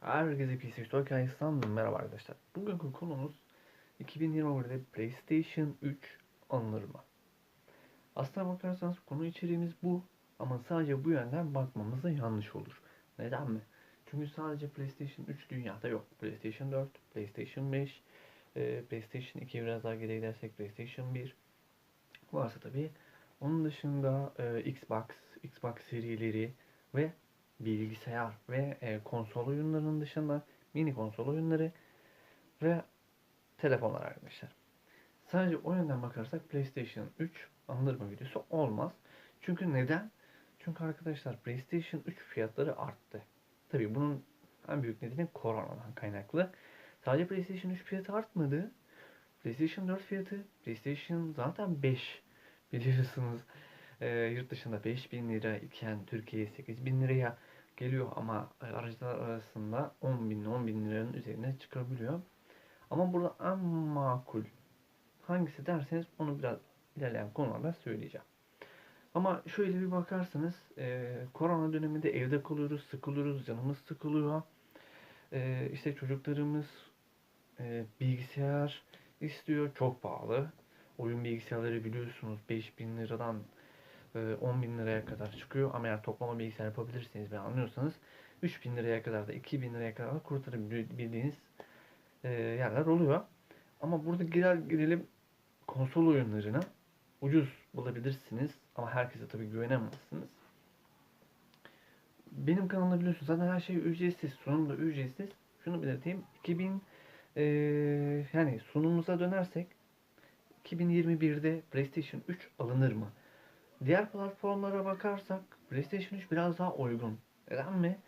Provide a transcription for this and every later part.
Herkese PC Store Hikayesi'nden merhaba arkadaşlar. Bugünkü konumuz 2021'de PlayStation 3 alınır mı? Aslına bakarsanız konu içeriğimiz bu ama sadece bu yönden bakmamız da yanlış olur. Neden mi? Çünkü sadece PlayStation 3 dünyada yok. PlayStation 4, PlayStation 5, e, PlayStation 2 biraz daha geriye gidersek PlayStation 1 varsa tabii. Onun dışında e, Xbox, Xbox serileri ve bilgisayar ve e, konsol oyunlarının dışında mini konsol oyunları ve telefonlar arkadaşlar. Sadece o yönden bakarsak PlayStation 3 alınır mı videosu olmaz. Çünkü neden? Çünkü arkadaşlar PlayStation 3 fiyatları arttı. Tabi bunun en büyük nedeni koronadan kaynaklı. Sadece PlayStation 3 fiyatı artmadı. PlayStation 4 fiyatı, PlayStation zaten 5 biliyorsunuz. E, yurt dışında 5000 lira iken Türkiye'ye 8000 liraya geliyor ama aracılar arasında 10 bin 10 bin liranın üzerine çıkabiliyor. Ama burada en makul hangisi derseniz onu biraz ilerleyen konularda söyleyeceğim. Ama şöyle bir bakarsanız e, korona döneminde evde kalıyoruz, sıkılıyoruz, canımız sıkılıyor. E, işte çocuklarımız e, bilgisayar istiyor, çok pahalı. Oyun bilgisayarları biliyorsunuz 5000 liradan 10 bin liraya kadar çıkıyor. Ama eğer toplama bilgisayar yapabilirseniz ve anlıyorsanız 3 bin liraya kadar da 2 bin liraya kadar da kurtarabildiğiniz yerler oluyor. Ama burada girer girelim konsol oyunlarına ucuz bulabilirsiniz. Ama herkese tabii güvenemezsiniz. Benim kanalımda biliyorsunuz zaten her şey ücretsiz. Sunum da ücretsiz. Şunu belirteyim. 2000 e, yani sunumumuza dönersek 2021'de PlayStation 3 alınır mı? Diğer platformlara bakarsak PlayStation 3 biraz daha uygun. Neden mi?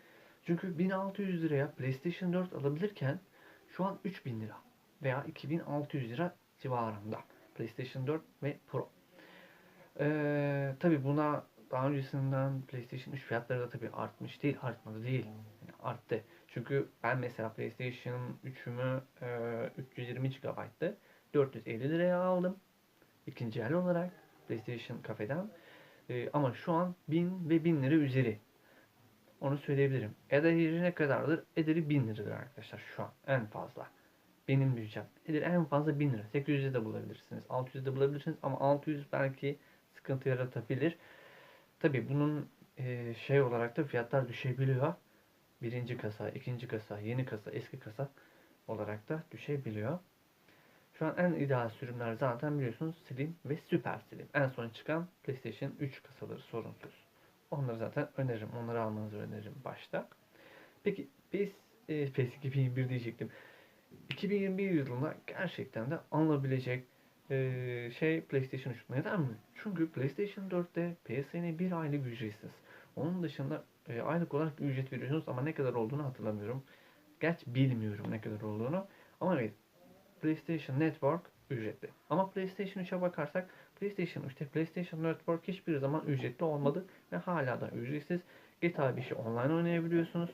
Çünkü 1600 liraya PlayStation 4 alabilirken şu an 3000 lira veya 2600 lira civarında PlayStation 4 ve Pro. Ee, tabi buna daha öncesinden PlayStation 3 fiyatları da tabi artmış değil, artmadı değil. Yani arttı. Çünkü ben mesela PlayStation 3'ümü e, 320 GB'tı. 450 liraya aldım. İkinci el olarak PlayStation kafeden. E, ama şu an 1000 ve 1000 lira üzeri. Onu söyleyebilirim. Ederi ne kadardır? Ederi 1000 liradır arkadaşlar şu an en fazla. Benim bütçem. Ederi en fazla 1000 lira. 800'de de bulabilirsiniz. 600'de de bulabilirsiniz ama 600 belki sıkıntı yaratabilir. Tabi bunun e, şey olarak da fiyatlar düşebiliyor. Birinci kasa, ikinci kasa, yeni kasa, eski kasa olarak da düşebiliyor. Şu an en ideal sürümler zaten biliyorsunuz Slim ve Super Slim. En son çıkan PlayStation 3 kasaları sorunsuz. Onları zaten öneririm. Onları almanızı öneririm başta. Peki biz e, PS 2021 diyecektim. 2021 yılında gerçekten de alınabilecek e, şey PlayStation 3. Neden mi? Çünkü PlayStation 4'te PSN bir aylık ücretsiz. Onun dışında e, aylık olarak ücret veriyorsunuz ama ne kadar olduğunu hatırlamıyorum. Gerçi bilmiyorum ne kadar olduğunu. Ama evet PlayStation Network ücretli. Ama PlayStation 3'e bakarsak PlayStation 3'te PlayStation Network hiçbir zaman ücretli olmadı ve hala da ücretsiz. GTA 5'i online oynayabiliyorsunuz.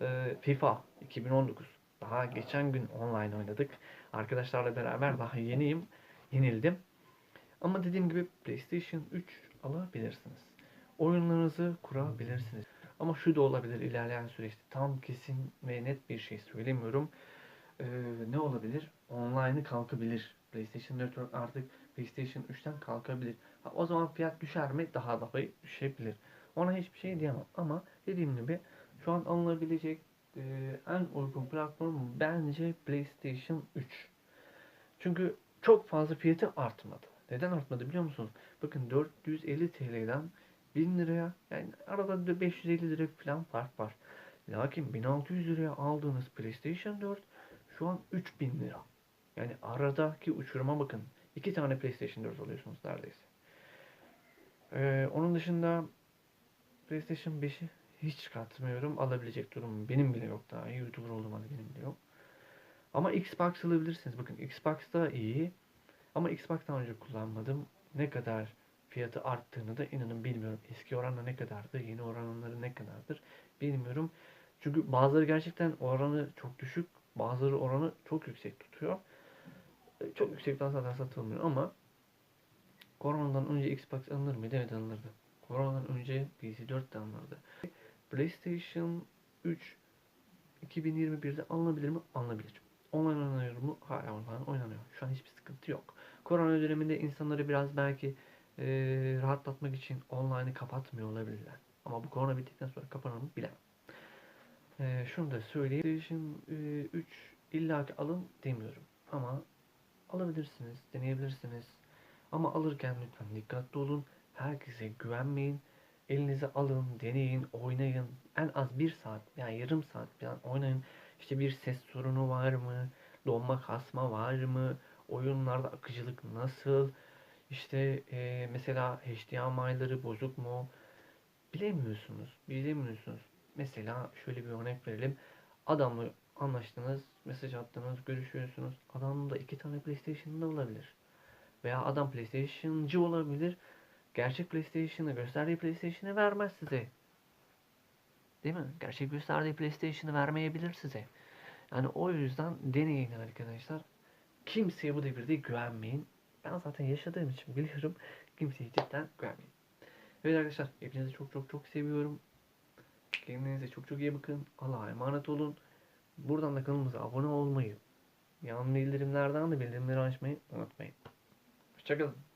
Ee, FIFA 2019 daha geçen gün online oynadık. Arkadaşlarla beraber daha yeniyim. Yenildim. Ama dediğim gibi PlayStation 3 alabilirsiniz. Oyunlarınızı kurabilirsiniz. Ama şu da olabilir ilerleyen süreçte. Tam kesin ve net bir şey söylemiyorum e, ne olabilir? Online'ı kalkabilir. PlayStation Network artık PlayStation 3'ten kalkabilir. Ha, o zaman fiyat düşer mi? Daha da düşebilir. Ona hiçbir şey diyemem. Ama dediğim gibi şu an alınabilecek e, en uygun platform bence PlayStation 3. Çünkü çok fazla fiyatı artmadı. Neden artmadı biliyor musunuz? Bakın 450 TL'den 1000 liraya yani arada 550 lira falan fark var. Lakin 1600 liraya aldığınız PlayStation 4 şu an 3000 lira. Yani aradaki uçuruma bakın. İki tane PlayStation 4 alıyorsunuz neredeyse. Ee, onun dışında PlayStation 5'i hiç katmıyorum. Alabilecek durum benim bile yok daha. YouTuber olduğum halde benim bile yok. Ama Xbox alabilirsiniz. Bakın Xbox da iyi. Ama Xbox daha önce kullanmadım. Ne kadar fiyatı arttığını da inanın bilmiyorum. Eski oranla ne kadardı, yeni oranları ne kadardır bilmiyorum. Çünkü bazıları gerçekten oranı çok düşük Bazıları oranı çok yüksek tutuyor. E, çok yüksekten zaten satılmıyor ama koronadan önce Xbox alınır mıydı? Evet alınırdı. Koronadan önce PC4 de alınırdı. PlayStation 3 2021'de alınabilir mi? Alınabilir. Online oynanıyor mu? Hala online oynanıyor. Şu an hiçbir sıkıntı yok. Korona döneminde insanları biraz belki e, rahatlatmak için online'ı kapatmıyor olabilirler. Ama bu korona bittikten sonra kapanır mı bilemem. E, şunu da söyleyeyim. PlayStation e, 3 illaki alın demiyorum. Ama alabilirsiniz, deneyebilirsiniz. Ama alırken lütfen dikkatli olun. Herkese güvenmeyin. Elinize alın, deneyin, oynayın. En az bir saat, yani yarım saat falan oynayın. İşte bir ses sorunu var mı? Donma kasma var mı? Oyunlarda akıcılık nasıl? İşte e, mesela HDMI'ları bozuk mu? Bilemiyorsunuz. Bilemiyorsunuz. Mesela şöyle bir örnek verelim. Adamla anlaştınız, mesaj attınız, görüşüyorsunuz. Adamda iki tane PlayStation'da olabilir. Veya adam PlayStation'cı olabilir. Gerçek PlayStation'ı gösterdiği PlayStation'ı vermez size. Değil mi? Gerçek gösterdiği PlayStation'ı vermeyebilir size. Yani o yüzden deneyin arkadaşlar. Kimseye bu devirde güvenmeyin. Ben zaten yaşadığım için biliyorum. Kimseye cidden güvenmeyin. Evet arkadaşlar hepinizi çok çok çok seviyorum. Kendinize çok çok iyi bakın. Allah'a emanet olun. Buradan da kanalımıza abone olmayı, yan bildirimlerden de bildirimleri açmayı unutmayın. Hoşçakalın.